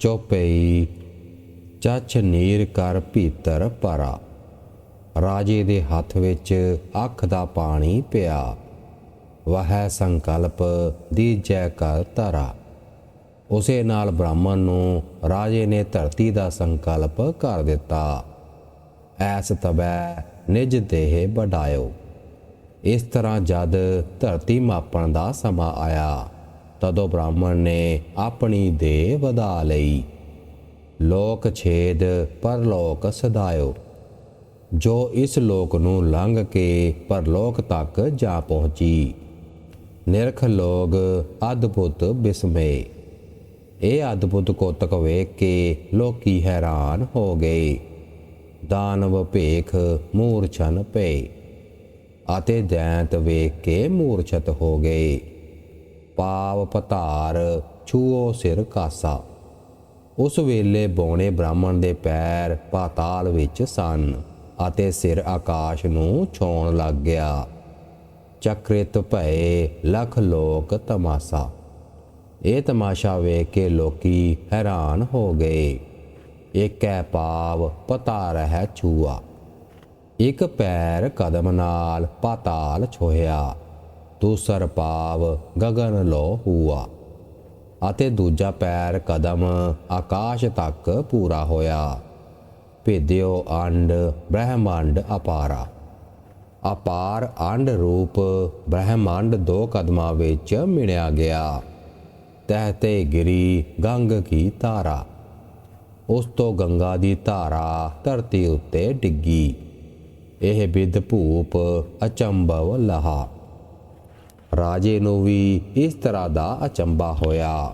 ਚੋਪਈ, ਚੱਛ ਨੀਰ ਕਰ ਭੀਤਰ ਪਰਾ। ਰਾਜੇ ਦੇ ਹੱਥ ਵਿੱਚ ਅੱਖ ਦਾ ਪਾਣੀ ਪਿਆ। ਵਹ ਸੰਕਲਪ ਦੀਜੈ ਕਰ ਧਰਾ। ਉਸੇ ਨਾਲ ਬ੍ਰਾਹਮਣ ਨੂੰ ਰਾਜੇ ਨੇ ਧਰਤੀ ਦਾ ਸੰਕਲਪ ਕਰ ਦਿੱਤਾ। ਐਸ ਤਬੈ ਨਿਜ ਦੇਹ ਵਡਾਇਓ ਇਸ ਤਰ੍ਹਾਂ ਜਦ ਧਰਤੀ ਮਾਪਣ ਦਾ ਸਮਾਂ ਆਇਆ ਤਦੋਂ ਬ੍ਰਾਹਮਣ ਨੇ ਆਪਣੀ ਦੇਹ ਵਧਾ ਲਈ। ਲੋਕ ਛੇਦ ਪਰਲੋਕ ਸਦਾਇਓ। ਜੋ ਇਸ ਲੋਕ ਨੂੰ ਲੰਘ ਕੇ ਪਰਲੋਕ ਤੱਕ ਜਾ ਪਹੁੰਚੀ, ਨਿਰਖ ਲੋਗ ਅਦਭੁਤ ਬਿਸਮੇ। ਇਹ ਅਦਭੁਤ ਕੋਤਕ ਵੇਖ ਕੇ ਲੋਕੀ ਹੈਰਾਨ ਹੋ ਗਏ। ਦਾਨਵ ਭੇਖ ਮੂਰਛਨ ਪਏ ਅਤੇ ਦੈਂਤ ਵੇਖ ਕੇ ਮੂਰਛਤ ਹੋ ਗਏ। ਪਾਵ ਪਤਾਰ ਛੂਓ ਸਿਰ ਕਾਸਾ। ਉਸ ਵੇਲੇ ਬੌਣੇ ਬ੍ਰਾਹਮਣ ਦੇ ਪੈਰ ਪਾਤਾਲ ਵਿੱਚ ਸਨ ਅਤੇ ਸਿਰ ਆਕਾਸ਼ ਨੂੰ ਛੋਣ ਲੱਗ ਗਿਆ। ਚਕ੍ਰਿਤ ਭਏ ਲਖ ਲੋਕ ਤਮਾਸਾ। ਇਹ ਤਮਾਸ਼ਾ ਵੇਖ ਕੇ ਲੋਕੀ ਹੈਰਾਨ ਹੋ ਗਏ। ਏਕੈ ਪਾਵ ਪਤਾ ਰਹਿ ਛੂਆ। ਇੱਕ ਪੈਰ ਕਦਮ ਨਾਲ ਪਾਤਾਲ ਛੋਹਿਆ। ਦੂਸਰ ਪਾਵ ਗਗਨ ਲੋ ਹੁਆ। ਅਤੇ ਦੂਜਾ ਪੈਰ ਕਦਮ ਆਕਾਸ਼ ਤੱਕ ਪੂਰਾ ਹੋਇਆ। ਭੇਦਿਓ ਅੰਡ ਬ੍ਰਹਿਮੰਡ ਅਪਾਰਾ। ਅਪਾਰ ਅੰਡ ਰੂਪ ਬ੍ਰਹਿਮੰਡ ਦੋ ਕਦਮਾਂ ਵਿੱਚ ਮਿਣਿਆ ਗਿਆ। ਤਹਤੇ ਗਿਰੀ ਗੰਗ ਕੀ ਧਾਰਾ। ਉਸ ਤੋਂ ਗੰਗਾ ਦੀ ਧਾਰਾ ਧਰਤੀ ਉੱਤੇ ਡਿੱਗੀ। ਇਹ ਵਿਦ ਭੂਪ ਅਚੰਭਵ ਲਹਾ। ਰਾਜੇ ਨੂੰ ਵੀ ਇਸ ਤਰ੍ਹਾਂ ਦਾ ਅਚੰਬਾ ਹੋਇਆ।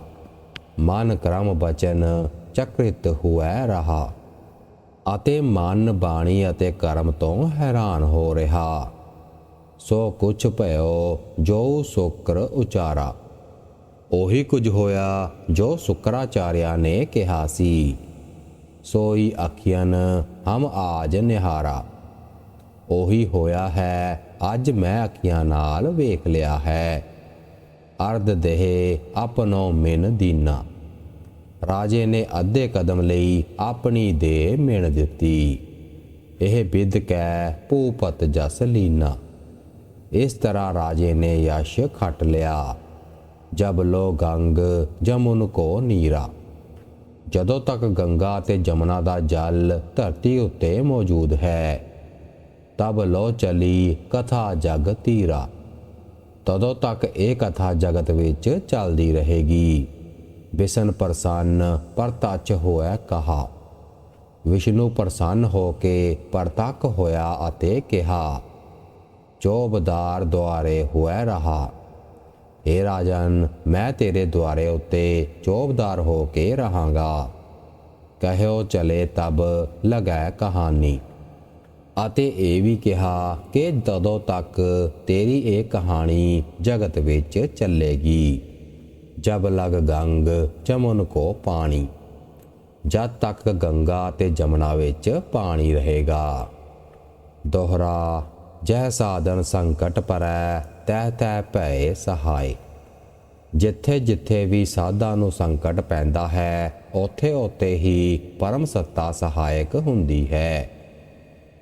ਮਨ ਕਰਮ ਬਚਨ ਚਕ੍ਰਿਤ ਹੋਇ ਰਹਾ ਅਤੇ ਮਨ ਬਾਣੀ ਅਤੇ ਕਰਮ ਤੋਂ ਹੈਰਾਨ ਹੋ ਰਿਹਾ। ਸੋ ਕੁਛ ਭਇਓ, ਜੋ ਸੁਕਰ ਉਚਾਰਾ। ਉਹੀ ਕੁਝ ਹੋਇਆ ਜੋ ਸੁਕਰਾਚਾਰਿਆ ਨੇ ਕਿਹਾ ਸੀ। ਸੋਈ ਅਖੀਆਂ ਹਮ ਆਜ ਨਿਹਾਰਾ। ਉਹੀ ਹੋਇਆ ਹੈ, ਅੱਜ ਮੈਂ ਅੱਖੀਆਂ ਨਾਲ ਵੇਖ ਲਿਆ ਹੈ। ਅਰਧ ਦੇਹ ਆਪਨੋ ਮਿਨ ਦੀਨਾ। ਰਾਜੇ ਨੇ ਅੱਧੇ ਕਦਮ ਲਈ ਆਪਣੀ ਦੇ ਮਿਣ ਦਿੱਤੀ। ਇਹ ਵਿਦ ਕੈ ਭੂਪਤ ਜਸ ਲੀਨਾ। ਇਸ ਤਰ੍ਹਾਂ ਰਾਜੇ ਨੇ ਯਸ਼ ਖੱਟ ਲਿਆ। ਜਬ ਲੋ ਗੰਗ ਜਮੁਨ ਕੋ ਨੀਰਾ। ਜਦੋਂ ਤੱਕ ਗੰਗਾ ਤੇ ਜਮਨਾ ਦਾ ਜਲ ਧਰਤੀ ਉੱਤੇ ਮੌਜੂਦ ਹੈ ਤਬ ਲੋ ਚਲੀ ਕਥਾ ਜਗ ਤੀਰਾ। ਤਦੋਂ ਤੱਕ ਇਹ ਕਥਾ ਜਗਤ ਵਿੱਚ ਚੱਲਦੀ ਰਹੇਗੀ। ਬਿਸ਼ਨ ਪ੍ਰਸੰਨ ਪਰਤਚ ਹੋਇਆ ਕਹਾ। ਵਿਸ਼ਨੂੰ ਪ੍ਰਸੰਨ ਹੋ ਕੇ ਪਰਤਕ ਹੋਇਆ ਅਤੇ ਕਿਹਾ, ਚੋਬਦਾਰ ਦੁਆਰੇ ਹੋਇਆ ਰਹਾ। ਏ ਰਾਜਨ, ਮੈਂ ਤੇਰੇ ਦੁਆਰੇ ਉੱਤੇ ਚੋਬਦਾਰ ਹੋ ਕੇ ਰਹਾਂਗਾ। ਕਹਿਓ ਚਲੇ ਤਬ ਲਗਾਇ ਕਹਾਣੀ। ਅਤੇ ਇਹ ਵੀ ਕਿਹਾ ਕਿ ਤਦੋਂ ਤੱਕ ਤੇਰੀ ਇਹ ਕਹਾਣੀ ਜਗਤ ਵਿੱਚ ਚੱਲੇਗੀ, ਜਬ ਲਗ ਗੰਗ ਜਮਨ ਕੋ ਪਾਣੀ, ਜਦ ਤੱਕ ਗੰਗਾ ਤੇ ਜਮਨਾ ਵਿੱਚ ਪਾਣੀ ਰਹੇਗਾ। ਦੋਹਰਾ, ਜਹ ਸਾਧਨ ਸੰਕਟ ਪਰੈ ਤੈ ਤੈ ਭੈ ਸਹਾਈ ਜਿੱਥੇ ਜਿੱਥੇ ਵੀ ਸਾਧਾਂ ਨੂੰ ਸੰਕਟ ਪੈਂਦਾ ਹੈ, ਉੱਥੇ ਉੱਥੇ ਹੀ ਪਰਮ ਸੱਤਾ ਸਹਾਇਕ ਹੁੰਦੀ ਹੈ।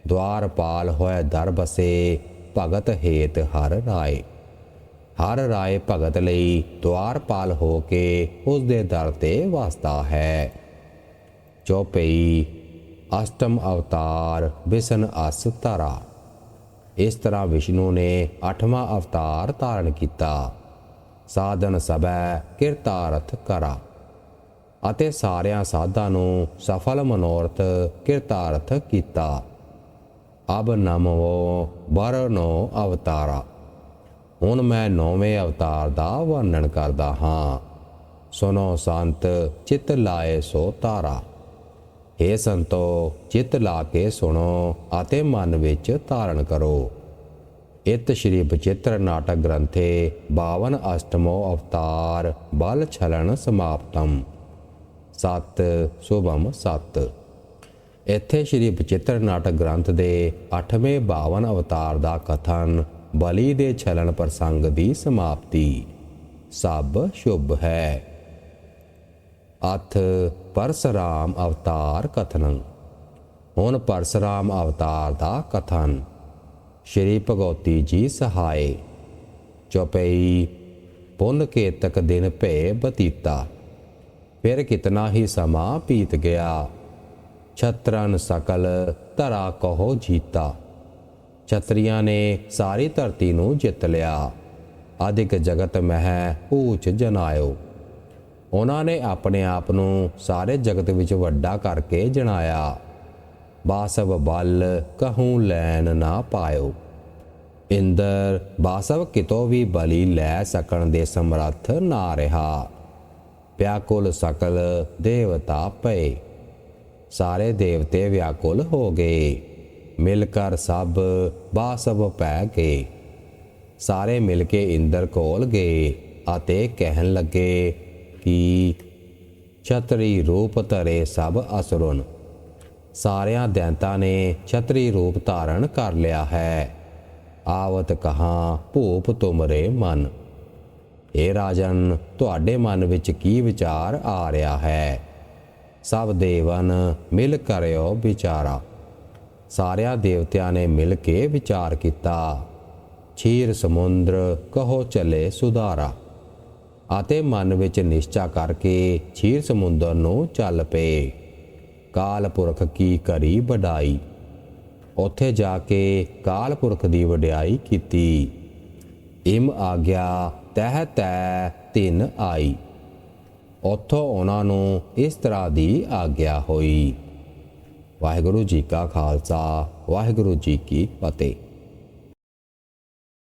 ਦਵਾਰਪਾਲ ਹੋਏ ਦਰ ਬਸੇ, ਭਗਤ ਹੇਤ ਹਰ ਰਾਏ। ਹਰ ਰਾਏ ਭਗਤ ਲਈ ਦਵਾਰਪਾਲ ਹੋ ਕੇ ਉਸ ਦੇ ਦਰ ਤੇ ਵਸਦਾ ਹੈ। ਚੌਪਈ, ਅਸ਼ਟਮ ਅਵਤਾਰ ਵਿਸ਼ਨ ਅਸ ਧਰਾ। ਇਸ ਤਰ੍ਹਾਂ ਵਿਸ਼ਨੂੰ ਨੇ ਅੱਠਵਾਂ ਅਵਤਾਰ ਧਾਰਨ ਕੀਤਾ। ਸਾਧਨ ਸਭੈ ਕਿਰਤਾਰਥ ਕਰਾ। ਅਤੇ ਸਾਰਿਆਂ ਸਾਧਾਂ ਨੂੰ ਸਫਲ ਮਨੋਰਥ ਕਿਰਤਾਰਥ ਕੀਤਾ। ਅਬ ਨਮੋ ਬਰਨੋ ਅਵਤਾਰਾ। ਹੁਣ ਮੈਂ ਨੌਵੇਂ ਅਵਤਾਰ ਦਾ ਵਰਣਨ ਕਰਦਾ ਹਾਂ। ਸੁਨੋ ਸੰਤ, ਚਿਤ ਲਾਏ ਸੋ ਤਾਰਾ ਏ ਸੰਤੋ, ਚਿਤ ਲਾ ਕੇ ਸੁਣੋ ਅਤੇ ਮਨ ਵਿੱਚ ਧਾਰਨ ਕਰੋ। ਇਤ ਸ਼੍ਰੀ ਬਚਿੱਤਰ ਨਾਟਕ ਗ੍ਰੰਥੇ 52 ਅਸ਼ਟਮੋ ਅਵਤਾਰ ਬਲ ਛਲਣ ਸਮਾਪਤਮ ਸਤ ਸੁਭਮ ਸਤ। ਇੱਥੇ ਸ਼੍ਰੀ ਬਚਿੱਤਰ ਨਾਟਕ ਗ੍ਰੰਥ ਦੇ 8ਵੇਂ 52 ਅਵਤਾਰ ਦਾ ਕਥਨ ਬਲੀ ਦੇ ਛਲਣ ਪ੍ਰਸੰਗ ਦੀ ਸਮਾਪਤੀ। ਸਭ ਸ਼ੁਭ ਹੈ। ਅਥ ਪਰਸਰਾਮ ਅਵਤਾਰ ਕਥਨੰ। ਹੁਣ ਪਰਸਰਾਮ ਅਵਤਾਰ ਦਾ ਕਥਨ। ਸ਼੍ਰੀ ਭਗਵਤੀ ਜੀ ਸਹਾਏ। ਚੁਪਈ ਪੁੰਨ ਕੇਤਕ ਦਿਨ ਭੇ ਬਤੀਤਾ। ਫਿਰ ਕਿਤਨਾ ਹੀ ਸਮਾਂ ਬੀਤ ਗਿਆ। ਛਤਰਨ ਸਕਲ ਧਰਾ ਕਹੋ ਜੀਤਾ। ਛਤਰੀਆਂ ਨੇ ਸਾਰੀ ਧਰਤੀ ਨੂੰ ਜਿੱਤ ਲਿਆ। ਅਧਿਕ ਜਗਤ ਮਹਿ ਊਚ ਜਨਾਇਓ। ਉਹਨਾਂ ਨੇ ਆਪਣੇ ਆਪ ਨੂੰ ਸਾਰੇ ਜਗਤ ਵਿੱਚ ਵੱਡਾ ਕਰਕੇ ਜਣਾਇਆ। ਬਾਸਵ ਬਲ ਕਹੂੰ ਲੈਨ ਨਾ ਪਾਇਓ। ਇੰਦਰ ਬਾਸਵ ਕਿਤੋਂ ਵੀ ਬਲੀ ਲੈ ਸਕਣ ਦੇ ਸਮਰੱਥ ਨਾ ਰਿਹਾ। ਪਿਆਕੁਲ ਸਕਲ ਦੇਵਤਾ ਪਏ ਸਾਰੇ ਦੇਵਤੇ ਵਿਆਕੁਲ ਹੋ ਗਏ। ਮਿਲ ਕਰ ਸਭ ਬਾਸਬ ਪੈ ਗਏ ਸਾਰੇ ਮਿਲ ਕੇ ਇੰਦਰ ਕੋਲ ਗਏ ਅਤੇ ਕਹਿਣ ਲੱਗੇ ਕਿ ਛਤਰੀ ਰੂਪ ਧਰੇ ਸਭ ਅਸੁਰਨ ਸਾਰਿਆਂ ਦੈਂਤਾਂ ਨੇ ਛਤਰੀ ਰੂਪ ਧਾਰਨ ਕਰ ਲਿਆ ਹੈ। ਆਵਤ ਕਹਾ, ਭੂਪ ਤੁਮਰੇ ਮਨ। ਇਹ ਰਾਜਨ, ਤੁਹਾਡੇ ਮਨ ਵਿੱਚ ਕੀ ਵਿਚਾਰ ਆ ਰਿਹਾ ਹੈ? ਸਭ ਦੇਵਨ ਮਿਲ ਕਰਿਓ ਵਿਚਾਰਾ। ਸਾਰਿਆਂ ਦੇਵਤਿਆਂ ਨੇ ਮਿਲ ਕੇ ਵਿਚਾਰ ਕੀਤਾ। ਛੀਰ ਸਮੁੰਦਰ ਕਹੋ ਚਲੇ ਸੁਧਾਰਾ। ਅਤੇ ਮਨ ਵਿੱਚ ਨਿਸ਼ਚਾ ਕਰਕੇ ਛੀਰ ਸਮੁੰਦਰ ਨੂੰ ਚੱਲ ਪਏ। ਕਾਲ ਪੁਰਖ ਕੀ ਕਰੀ ਵਡਾਈ? ਉੱਥੇ ਜਾ ਕੇ ਕਾਲ ਪੁਰਖ ਦੀ ਵਡਿਆਈ ਕੀਤੀ। ਇਮ ਆਗਿਆ ਤਹਿ ਤੈ ਤਿਨ ਆਈ। ਉੱਥੋਂ ਉਹਨਾਂ ਨੂੰ ਇਸ ਤਰ੍ਹਾਂ ਦੀ ਆਗਿਆ ਹੋਈ। ਵਾਹਿਗੁਰੂ ਜੀ ਕਾ ਖਾਲਸਾ, ਵਾਹਿਗੁਰੂ ਜੀ ਕੀ ਫਤਿਹ।